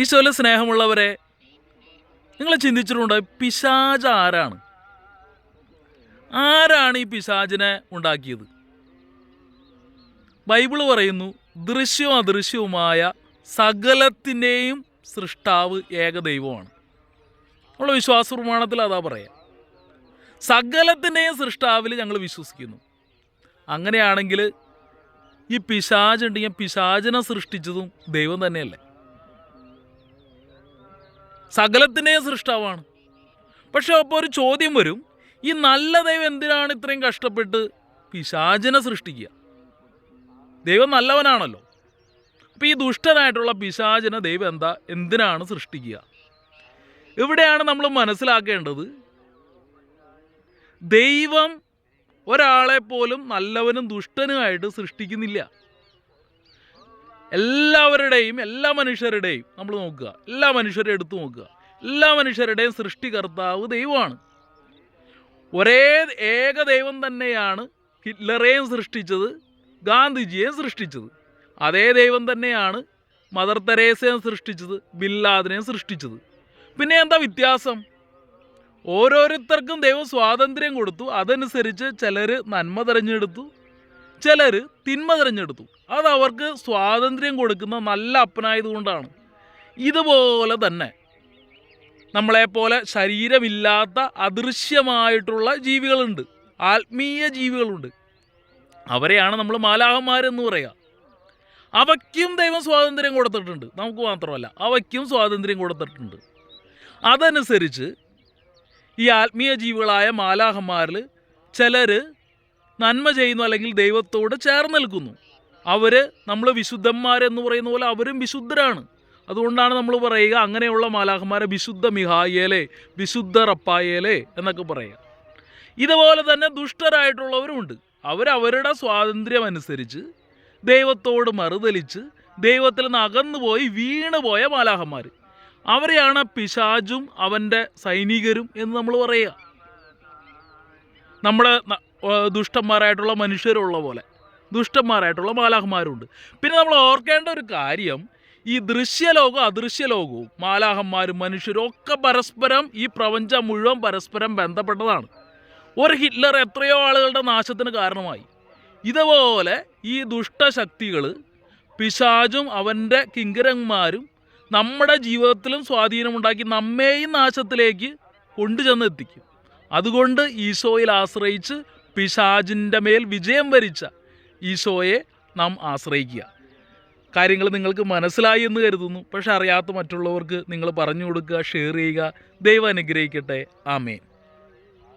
ഈശോയിലെ സ്നേഹമുള്ളവരെ നിങ്ങൾ ചിന്തിച്ചിട്ടുണ്ടോ പിശാജ് ആരാണ്? ആരാണ് ഈ പിശാജിനെ ഉണ്ടാക്കിയത്? ബൈബിൾ പറയുന്നു ദൃശ്യവും അദൃശ്യവുമായ സകലത്തിന്റെയും സൃഷ്ടാവ് ഏകദൈവമാണ് നമ്മളെ വിശ്വാസ പ്രമാണത്തിൽ അതാ പറയാം. സകലത്തിന്റെയും സൃഷ്ടാവിൽ ഞങ്ങൾ വിശ്വസിക്കുന്നു. അങ്ങനെയാണെങ്കിൽ ഈ പിശാചുണ്ടെങ്കിൽ പിശാചിനെ സൃഷ്ടിച്ചതും ദൈവം തന്നെയല്ലേ? സകലത്തിന്റെയും സൃഷ്ടാവാണ്. പക്ഷെ അപ്പോൾ ഒരു ചോദ്യം വരും. ഈ നല്ല ദൈവം എന്തിനാണ് ഇത്രയും കഷ്ടപ്പെട്ട് പിശാചിനെ സൃഷ്ടിക്കുക? ദൈവം നല്ലവനാണല്ലോ. അപ്പോൾ ഈ ദുഷ്ടനായിട്ടുള്ള പിശാചിനെ ദൈവം എന്താ? എന്തിനാണ് സൃഷ്ടിക്കുക? ഇവിടെയാണ് നമ്മൾ മനസ്സിലാക്കേണ്ടത്. ദൈവം ഒരാളെ പോലും നല്ലവനും ദുഷ്ടനുമായിട്ട് സൃഷ്ടിക്കുന്നില്ല. എല്ലാവരുടെയും എല്ലാ മനുഷ്യരുടെയും നമ്മൾ നോക്കുക. എല്ലാ മനുഷ്യരെ എടുത്തു നോക്കുക. എല്ലാ മനുഷ്യരുടെയും സൃഷ്ടികർത്താവ് ദൈവമാണ്. ഒരേ ഏക ദൈവം തന്നെയാണ് ഹിറ്റ്ലറേയും സൃഷ്ടിച്ചത് ഗാന്ധിജിയെയും സൃഷ്ടിച്ചത്. അതേ ദൈവം തന്നെയാണ് മദർ തെരേസയും സൃഷ്ടിച്ചത് ബില്ലാദിനെയും സൃഷ്ടിച്ചത്. പിന്നെ എന്താ വ്യത്യാസം? ഓരോരുത്തർക്കും ദൈവം സ്വാതന്ത്ര്യം കൊടുത്തു. അതനുസരിച്ച് ചിലർ നന്മ തിരഞ്ഞെടുത്തു. ചിലർ തിന്മ തിരഞ്ഞെടുത്തു. അത് അവർക്ക് സ്വാതന്ത്ര്യം കൊടുക്കുന്ന നല്ല അപ്പനായതുകൊണ്ടാണ്. ഇതുപോലെ തന്നെ നമ്മളെപ്പോലെ ശരീരമില്ലാത്ത അദൃശ്യമായിട്ടുള്ള ജീവികളുണ്ട്. ആത്മീയ ജീവികളുണ്ട്. അവരെയാണ് നമ്മൾ മാലാഹന്മാരെന്ന് പറയുക അവയ്ക്കും ദൈവം സ്വാതന്ത്ര്യം കൊടുത്തിട്ടുണ്ട്. നമുക്ക് മാത്രമല്ല അവയ്ക്കും സ്വാതന്ത്ര്യം കൊടുത്തിട്ടുണ്ട്. അതനുസരിച്ച് ഈ ആത്മീയ ജീവികളായ മാലാഹന്മാരിൽ ചിലർ നന്മ ചെയ്യുന്നു അല്ലെങ്കിൽ ദൈവത്തോട് ചേർന്ന് നിൽക്കുന്നു. അവർ നമ്മൾ വിശുദ്ധന്മാരെന്ന് പറയുന്ന പോലെ അവരും വിശുദ്ധരാണ്. അതുകൊണ്ടാണ് നമ്മൾ പറയുക അങ്ങനെയുള്ള മാലാഹന്മാരെ വിശുദ്ധ മിഹായേലെ വിശുദ്ധ റപ്പായേലെ എന്നൊക്കെ പറയുക. ഇതുപോലെ തന്നെ ദുഷ്ടരായിട്ടുള്ളവരുമുണ്ട്. അവരവരുടെ സ്വാതന്ത്ര്യം അനുസരിച്ച് ദൈവത്തോട് മറുതലിച്ച് ദൈവത്തിൽ നിന്ന് അകന്നുപോയി വീണുപോയ മാലാഹന്മാർ അവരെയാണ് പിശാജും അവന്റെ സൈനികരും എന്ന് നമ്മൾ പറയുക. നമ്മുടെ ന- ഏർ ദുഷ്ടന്മാരായിട്ടുള്ള മനുഷ്യരുള്ള പോലെ. ദുഷ്ടന്മാരായിട്ടുള്ള മാലാഹന്മാരുണ്ട് പിന്നെ നമ്മൾ ഓർക്കേണ്ട ഒരു കാര്യം ഈ ദൃശ്യലോകവും അദൃശ്യലോകവും മാലാഹന്മാരും മനുഷ്യരും ഒക്കെ പരസ്പരം ഈ പ്രപഞ്ചം മുഴുവൻ പരസ്പരം ബന്ധപ്പെട്ടതാണ്. ഒരു ഹിറ്റ്ലർ എത്രയോ ആളുകളുടെ നാശത്തിന് കാരണമായി. ഇതുപോലെ ഈ ദുഷ്ടശക്തികൾ പിശാജും അവന്റെ കിങ്കരന്മാരും നമ്മുടെ ജീവിതത്തിലും സ്വാധീനമുണ്ടാക്കി നമ്മെയും നാശത്തിലേക്ക് കൊണ്ടുചെന്ന് എത്തിക്കും അതുകൊണ്ട് ഈശോയിൽ ആശ്രയിച്ച് പിശാചിന്റെ മേൽ വിജയം വരിച്ച ഈശോയെ നാം ആശ്രയിക്കുക. കാര്യങ്ങൾ നിങ്ങൾക്ക് മനസ്സിലായി എന്ന് കരുതുന്നു. പക്ഷെ അറിയാത്ത മറ്റുള്ളവർക്ക് നിങ്ങൾ പറഞ്ഞു കൊടുക്കുക ഷെയർ ചെയ്യുക. ദൈവം അനുഗ്രഹിക്കട്ടെ. ആമേൻ.